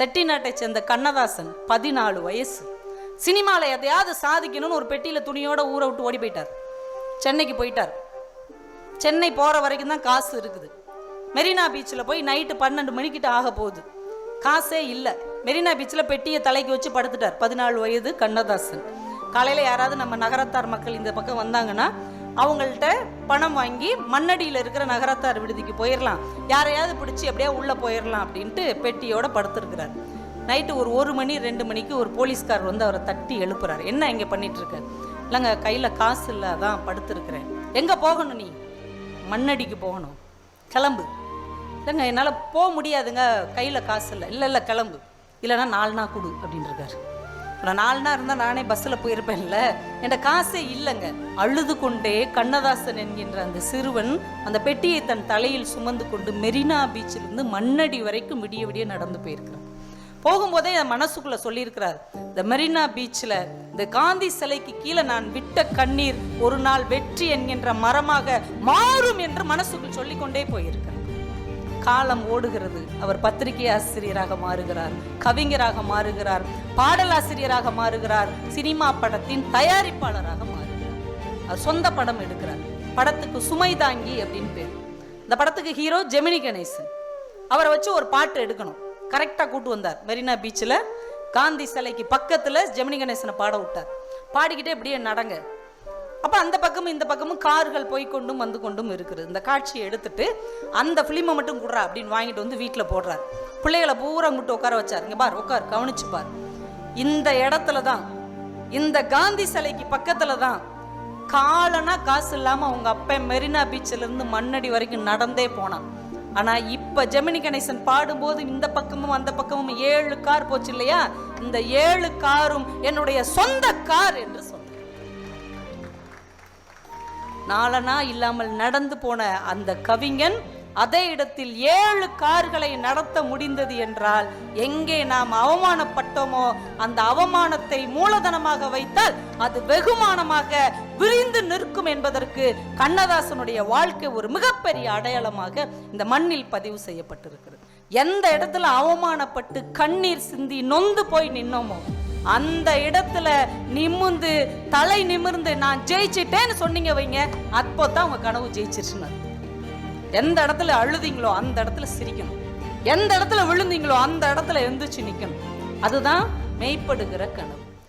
செட்டிநாட்டை சேர்ந்த கண்ணதாசன் பதினாலு வயசு. சினிமாவில் எதையாவது சாதிக்கணும்னு ஒரு பெட்டியில் துணியோட ஊரை விட்டு ஓடி போயிட்டார். சென்னைக்கு போயிட்டார். சென்னை போகிற வரைக்கும் தான் காசு இருக்குது. மெரினா பீச்சில் போய் நைட்டு பன்னெண்டு மணிக்கிட்ட ஆக போகுது. காசே இல்லை. மெரினா பீச்சில் பெட்டியை தலைக்கு வச்சு படுத்துட்டார் பதினாலு வயது கண்ணதாசன். காலையில் யாராவது நம்ம நகரத்தார் மக்கள் இந்த பக்கம் வந்தாங்கன்னா அவங்கள்ட்ட பணம் வாங்கி மண்ணடியில் இருக்கிற நகரத்தார் விடுதிக்கு போயிடலாம் யாரையாவது பிடிச்சி அப்படியே உள்ளே போயிடலாம் அப்படின்ட்டு பெட்டியோட படுத்துருக்கிறார். நைட்டு ஒரு ஒரு மணி ரெண்டு மணிக்கு ஒரு போலீஸ்கார் வந்து அவரை தட்டி எழுப்புறாரு. என்ன இங்கே பண்ணிட்டுருக்க? இல்லைங்க கையில் காசு இல்லை தான் படுத்துருக்குறேன். எங்கே போகணும் நீ? மண்ணடிக்கு போகணும். கிளம்பு. இல்லைங்க என்னால் போக முடியாதுங்க. கையில் காசு இல்லை. இல்லை இல்லை கிளம்பு. இல்லைன்னா நாலு நாள் கொடு அப்படின்னு இருக்காரு நான் நாலு நாள் இருந்தால் நானே பஸ்ஸில் போயிருப்பேன்ல. என்கிட்ட காசே இல்லைங்க. அழுது கொண்டே கண்ணதாசன் என்கின்ற அந்த சிறுவன் அந்த பெட்டியை தன் தலையில் சுமந்து கொண்டு மெரினா பீச்சிலிருந்து மண்ணடி வரைக்கும் விடிய விடிய நடந்து போயிருக்கிறான். போகும்போதே என் மனசுக்குள்ளே சொல்லியிருக்கிறார் இந்த மெரினா பீச்சில் இந்த காந்தி சிலைக்கு கீழே நான் விட்ட கண்ணீர் ஒரு நாள் வெற்றி என்கின்ற மரமாக மாறும் என்று மனசுக்குள் சொல்லிக்கொண்டே போயிருக்கிறேன். காலம் ஓடுகிறது. அவர் பத்திரிகை ஆசிரியராக மாறுகிறார் கவிஞராக மாறுகிறார் பாடலாசிரியராக மாறுகிறார் சினிமா படத்தின் தயாரிப்பாளராக மாறுகிறார். அவர் சொந்த படம் எடுக்கிறார். படத்துக்கு சுமை தாங்கி அப்படின்னு பேர். இந்த படத்துக்கு ஹீரோ ஜெமினி கணேசன். அவரை வச்சு ஒரு பாட்டு எடுக்கணும். கரெக்டாக கூட்டு வந்தார். மெரினா பீச்சில் காந்தி சிலைக்கு பக்கத்தில் ஜெமினி கணேசனை பாட விட்டார். பாடிக்கிட்டே இப்படியே நடங்க. அப்போ அந்த பக்கமும் இந்த பக்கமும் கார்கள் போய் கொண்டும் வந்து கொண்டும் இருக்குது. இந்த காட்சியை எடுத்துட்டு அந்த ஃபிலிமை மட்டும் கொடுறா அப்படின்னு வாங்கிட்டு வந்து வீட்டில் போடுறார். பிள்ளைகளை பூரா அங்கிட்டு உட்கார வச்சார். இங்கே பார் உட்கார் கவனிச்சு பார். இந்த இடத்துல தான் இந்த காந்தி சிலைக்கு பக்கத்தில் தான் காலனா காசு இல்லாமல் அவங்க அப்பன் மெரினா பீச்சில் இருந்து மண்ணடி வரைக்கும் நடந்தே போனான். ஆனால் இப்போ ஜெமினி கணேசன் பாடும்போது இந்த பக்கமும் அந்த பக்கமும் ஏழு கார் போச்சு இல்லையா? இந்த ஏழு காரும் என்னுடைய சொந்த கார் என்று சொன்னார் நாளனா இல்லாமல் நடந்து போன அந்த கவிஞன் அதே இடத்தில் ஏழு கார்களை நடத்த முடிந்தது என்றால் எங்கே நாம் அவமானப்பட்டோமோ அந்த அவமானத்தை மூலதனமாக வைத்தால் அது வெகுமானமாக விரிந்து நிற்கும் என்பதற்கு கண்ணதாசனுடைய வாழ்க்கை ஒரு மிகப்பெரிய அடையாளமாக இந்த மண்ணில் பதிவு செய்யப்பட்டிருக்கிறது. எந்த இடத்துல அவமானப்பட்டு கண்ணீர் சிந்தி நொந்து போய் நின்னோமோ அந்த இடத்துல நிமிர்ந்து தலை நிமிர்ந்து நான் ஜெயிச்சிட்டேன்னு சொன்னீங்க வைங்க அப்போ தான் உங்க கனவு ஜெயிச்சிருச்சுன்னு எந்த இடத்துல அழுதீங்களோ அந்த இடத்துல சிரிக்கணும். எந்த இடத்துல விழுந்தீங்களோ அந்த இடத்துல எழுந்துச்சு நிற்கணும் அதுதான் மெய்ப்படுகிற கனவு.